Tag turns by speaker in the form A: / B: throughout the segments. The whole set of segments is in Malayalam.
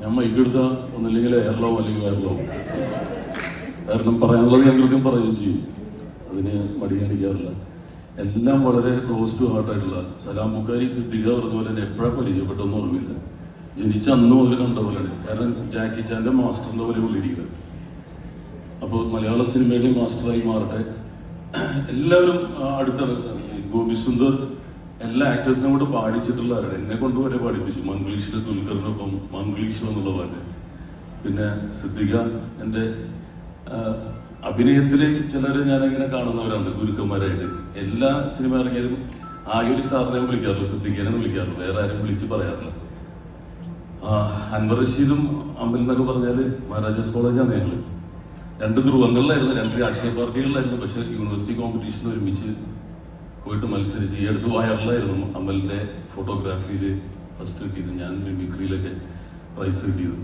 A: ഞാൻ മൈക്കെടുത്ത ഒന്നില്ലെങ്കിൽ എയർലോ അല്ലെങ്കിൽ എയർലോ കാരണം പറയാനുള്ളത് ഞാൻ കൃത്യം പറയുകയും ചെയ്യും. അതിന് മടി കാണിക്കാറില്ല. എല്ലാം വളരെ ക്ലോസ് ടു ഹാർട്ട് ഹാർട്ടായിട്ടുള്ള സലാം ബുക്കാരി സിദ്ദിഖ പറഞ്ഞ പോലെ തന്നെ എപ്പോഴാണ് പരിചയപ്പെട്ടെന്ന് ഓർമ്മയില്ല. ജനിച്ച അന്ന് മുതൽ കണ്ട പോലെയാണ്. കാരണം ജാക്കി ചാന്റെ മാസ്റ്ററിന്റെ പോലെ ഉള്ളിരിക്കുന്നത് അപ്പോൾ മലയാള സിനിമയുടെ മാസ്റ്ററായി മാറട്ടെ. എല്ലാവരും അടുത്ത ഗോപി സുന്ദർ എല്ലാ ആക്ടേഴ്സിനെ കൊണ്ട് പാടിച്ചിട്ടുള്ളവരാണ്. എന്നെ കൊണ്ട് വരെ പാടിപ്പിച്ചു. മംഗ്ലീഷിലെ ദുൽഖറിനൊപ്പം മംഗ്ലീഷ് എന്നുള്ള പാട്ട്. പിന്നെ സിദ്ദിഖ എന്റെ അഭിനയത്തിൽ ഞാൻ ഞാനങ്ങനെ കാണുന്നവരാണ് ഗുരുക്കന്മാരായിട്ട്. എല്ലാ സിനിമ ഇറങ്ങിയാലും ആകെ ഒരു സ്റ്റാറിനെ വിളിക്കാറില്ല സിദ്ദിഖിനെ വിളിക്കാറില്ല. വേറെ ആരും വിളിച്ച് പറയാറില്ല. അൻവർ റഷീദും അമ്പൽ എന്നൊക്കെ പറഞ്ഞാൽ മഹാരാജാസ് കോളേജാണ് ഞങ്ങൾ. രണ്ട് ധ്രുവങ്ങളിലായിരുന്നു രണ്ട് രാഷ്ട്രീയ പാർട്ടികളിലായിരുന്നു പക്ഷെ യൂണിവേഴ്സിറ്റി കോമ്പറ്റീഷൻ ഒരുമിച്ച് പോയിട്ട് മത്സരിച്ച് ഈ അടുത്ത് വയറിലായിരുന്നു അമലിന്റെ ഫോട്ടോഗ്രാഫിയിൽ ഫസ്റ്റ് കിട്ടിയത്. ഞാൻ മിമിക്രിയിലൊക്കെ പ്രൈസ് കിട്ടിയത്.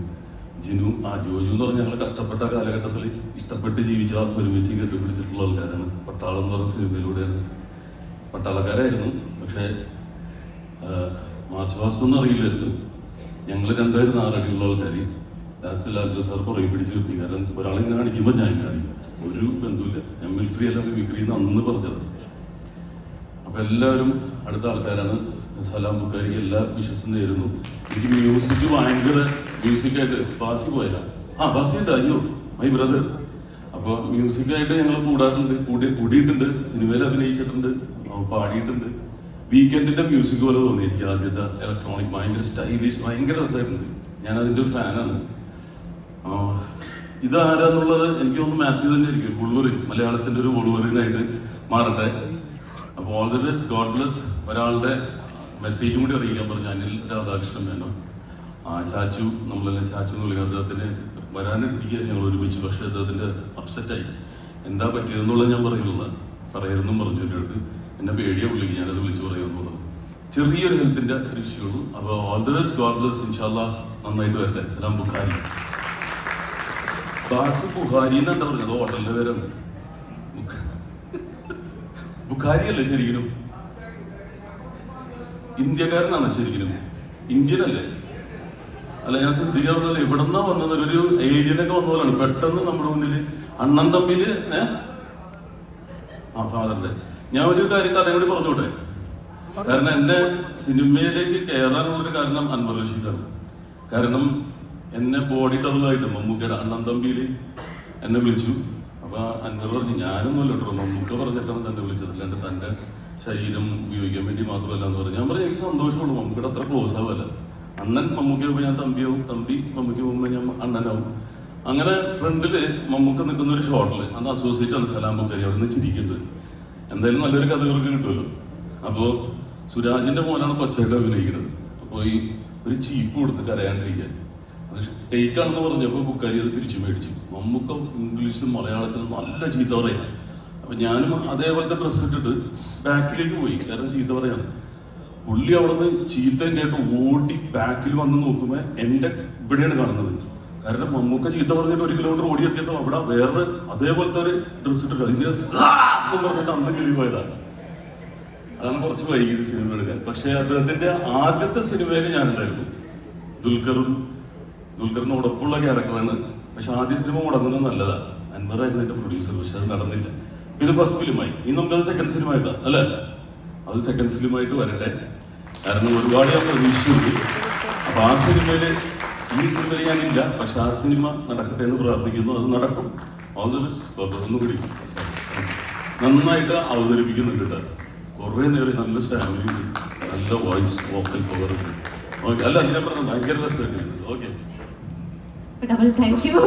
A: ജിനു ആ ജോജു എന്ന് പറഞ്ഞാൽ ഞങ്ങൾ കഷ്ടപ്പെട്ട കാലഘട്ടത്തിൽ ഇഷ്ടപ്പെട്ട് ജീവിച്ച ഒരുമിച്ച് കെട്ടിപ്പിടിച്ചിട്ടുള്ള ആൾക്കാരാണ്. പട്ടാളം എന്ന് പറഞ്ഞ സിനിമയിലൂടെയാണ്. പട്ടാളക്കാരായിരുന്നു പക്ഷേ മാർച്ച് മാസം ഒന്നും അറിയില്ലായിരുന്നു. ഞങ്ങൾ രണ്ടുപേരും നാലടിയുള്ള ആൾക്കാർ ലാസ്റ്റ് ലാൽജോ സാർ പുറകെ പിടിച്ച് നിർത്തി. കാരണം ഒരാളിങ്ങനെ കാണിക്കുമ്പോൾ ഞാൻ കാണിക്കും. ഒരു ബന്ധുവില്ല. ഞാൻ മിലിറ്ററി അല്ല മിമിക്രി എന്ന് അന്ന് പറഞ്ഞത്. അപ്പൊ എല്ലാവരും അടുത്ത ആൾക്കാരാണ്. സലാം ബുക്കാരിക്ക് എല്ലാ വിശ്വസം നേരുന്നു. എനിക്ക് മ്യൂസിക് ഭയങ്കര മ്യൂസിക്കായിട്ട് ബാസി പോയാ ആ ബാസി അയ്യോ മൈ ബ്രദർ അപ്പൊ മ്യൂസിക്കായിട്ട് ഞങ്ങൾ കൂടാറുണ്ട് കൂടി കൂടിയിട്ടുണ്ട്. സിനിമയിൽ അഭിനയിച്ചിട്ടുണ്ട് പാടിയിട്ടുണ്ട്. വീക്കെൻഡിന്റെ മ്യൂസിക് പോലെ തോന്നി എനിക്ക് ആദ്യത്തെ ഇലക്ട്രോണിക് ഭയങ്കര സ്റ്റൈലിഷ് ഭയങ്കര രസമായിട്ടുണ്ട്. ഞാൻ അതിന്റെ ഒരു ഫാനാണ്. ഇതാരാന്നുള്ളത് എനിക്ക് തോന്നുന്നു മാത്യു തന്നെ ആയിരിക്കും ഫുൾവറി മലയാളത്തിന്റെ ഒരു ഉൾവറിനായിട്ട് മാറട്ടെ. അപ്പോൾ all the best God bless ഒരാളുടെ മെസ്സേജും കൂടി അറിയിക്കാൻ പറഞ്ഞു അനിൽ രാധാകൃഷ്ണൻ മേനോ ആ ചാച്ചു നമ്മളെല്ലാം ചാച്ചു എന്ന് വിളിക്കുക അദ്ദേഹത്തിന് വരാനിരിക്കാൻ ഞങ്ങൾ ഒരുമിച്ച്. പക്ഷേ അദ്ദേഹത്തിന്റെ അപ്സെറ്റായി എന്താ പറ്റിയതെന്നുള്ളത് ഞാൻ പറയുന്നില്ല. പറയരുതെന്നും പറഞ്ഞു എന്റെ അടുത്ത്. എന്നെ പേടിയാ പുള്ളിക്ക്. ഞാനത് വിളിച്ച് പറയുമെന്നുള്ളത് ചെറിയൊരു ഹെൽത്തിന്റെ ഒരു ഇഷ്യൂ ഉള്ളൂ. അപ്പോൾ all the best God bless ഇൻഷാല്ല നന്നായിട്ട് വരട്ടെ. സലാം ബുഖാരി. ബാസ് ബുഖാരി എന്നാണ് പറഞ്ഞത്. ഹോട്ടലിന്റെ പേരാണ്. ബുഖാരി അല്ലേ ശരിക്കും? ഇന്ത്യക്കാരനാണ് ശരിക്കും. ഇന്ത്യൻ അല്ലേ ഞാൻ ശ്രദ്ധിക്കാറുണ്ടല്ലോ ഇവിടെ നിന്നാ വന്നത് ഒരു ഏരിയനൊക്കെ വന്ന പോലാണ് പെട്ടെന്ന് നമ്മുടെ മുന്നിൽ അണ്ണൻ തമ്മിൽ ഏ? ആ ഫാദറിന്റെ ഞാൻ ഒരു കാര്യം കഥ കൂടി പറഞ്ഞോട്ടെ? കാരണം എന്നെ സിനിമയിലേക്ക് കയറാനുള്ളൊരു കാരണം അൻവർ റഷീദാണ്. കാരണം എന്നെ ബോഡി ടബിളായിട്ട് മമ്മൂക്കയുടെ അണ്ണൻ തമ്പിയിൽ എന്നെ വിളിച്ചു. അപ്പൊ അൻവർ പറഞ്ഞു ഞാനൊന്നുമല്ല കേട്ടോ മമ്മൂക്ക പറഞ്ഞിട്ടാണ് തന്നെ വിളിച്ചത്. അല്ലാണ്ട് തന്റെ ശരീരം ഉപയോഗിക്കാൻ വേണ്ടി മാത്രമല്ല എന്ന് പറഞ്ഞു. ഞാൻ പറഞ്ഞു എനിക്ക് സന്തോഷമുള്ളൂ മമ്മൂക്കയുടെ അത്ര ക്ലോസ് ആവല്ല അണ്ണൻ മമ്മൂക്ക പോകുമ്പോൾ ഞാൻ തമ്പിയാവും തമ്പി മമ്മൂക്ക പോകുമ്പോൾ ഞാൻ അണ്ണനാവും. അങ്ങനെ ഫ്രണ്ടിൽ മമ്മൂക്ക നിൽക്കുന്ന ഒരു ഷോട്ടിൽ അന്ന് അസോസിയേറ്റ് ആണ് സലാം ബുക്കാരി അവിടെ നിന്ന് ചിരിക്കുന്നത്. എന്തായാലും നല്ലൊരു കഥകൾക്ക് കിട്ടുമല്ലോ. അപ്പോ സുരാജിന്റെ മോനാണ് പച്ചയായിട്ട് അഭിനയിക്കുന്നത്. അപ്പോ ഈ ഒരു ചീപ്പ് കൊടുത്ത് കരയാണ്ടിരിക്കാൻ. അത് ടേക്കാണെന്ന് പറഞ്ഞപ്പോ ബുക്കാരി അത് തിരിച്ചു മേടിച്ചു. മമ്മൂക്ക ഇംഗ്ലീഷിലും മലയാളത്തിലും നല്ല ചീത്ത പറയാണ്. അപ്പൊ ഞാനും അതേപോലത്തെ ഡ്രസ്സ് ഇട്ടിട്ട് ബാക്കിലേക്ക് പോയി. കാരണം ചീത്ത പറയാണ്. പുള്ളി അവിടുന്ന് ചീത്ത കേട്ട് ഓടി ബാക്കിൽ വന്ന് നോക്കുമ്പോൾ എന്റെ ഇവിടെയാണ് കാണുന്നത്. കാരണം മമ്മൂക്ക ചീത്ത പറഞ്ഞിട്ട് ഒരു കിലോമീറ്റർ ഓടി എത്തിയപ്പോൾ അവിടെ വേറെ അതേപോലത്തെ ഒരു ഡ്രസ് ഇട്ടിട്ട് എന്ന് പറഞ്ഞിട്ട് അന്ന് കിളി പോയതാണ് അതാണ് കുറച്ച് വൈകിയത് സിനിമ എടുക്കാൻ പക്ഷെ അദ്ദേഹത്തിന്റെ ആദ്യത്തെ സിനിമയിൽ ഞാനുണ്ടായിരുന്നു. ദുൽഖറും ദുൽഖറിനോടൊപ്പമുള്ള ക്യാരക്ടറാണ്. പക്ഷെ ആദ്യ സിനിമ മുടങ്ങുന്നത് നല്ലതാ. അൻവറായിരുന്നു എന്റെ പ്രൊഡ്യൂസർ പക്ഷെ അത് നടന്നില്ല. ഇത് ഫസ്റ്റ് ഫിലിമായി. ഇനി നമുക്കത് സെക്കൻഡ് സിനിമ ആയിട്ടാ അല്ലേ? അത് സെക്കൻഡ് ഫിലിമായിട്ട് വരട്ടെ. കാരണം ഒരുപാട് ഞാൻ പ്രതീക്ഷിച്ചിട്ടുണ്ട്. അപ്പൊ ആ സിനിമയിൽ ഈ സിനിമയിൽ ഞാനില്ല. പക്ഷെ ആ സിനിമ നടക്കട്ടെ എന്ന് പ്രാർത്ഥിക്കുന്നു. അത് നടക്കും. ഓൾ ദി ബെസ്റ്റ് ഒന്നുകൂടി നന്നായിട്ട് അവതരിപ്പിക്കുന്നുണ്ട് കുറെ നേരം നല്ല സ്റ്റാമിന നല്ല വോയിസ് വോക്കൽ പവർ ഉണ്ട്. ഓക്കെ അല്ല ഞാൻ പറഞ്ഞു ഭയങ്കര രസമായിട്ട് ഓക്കെ
B: ഡബിൾ താങ്ക് യു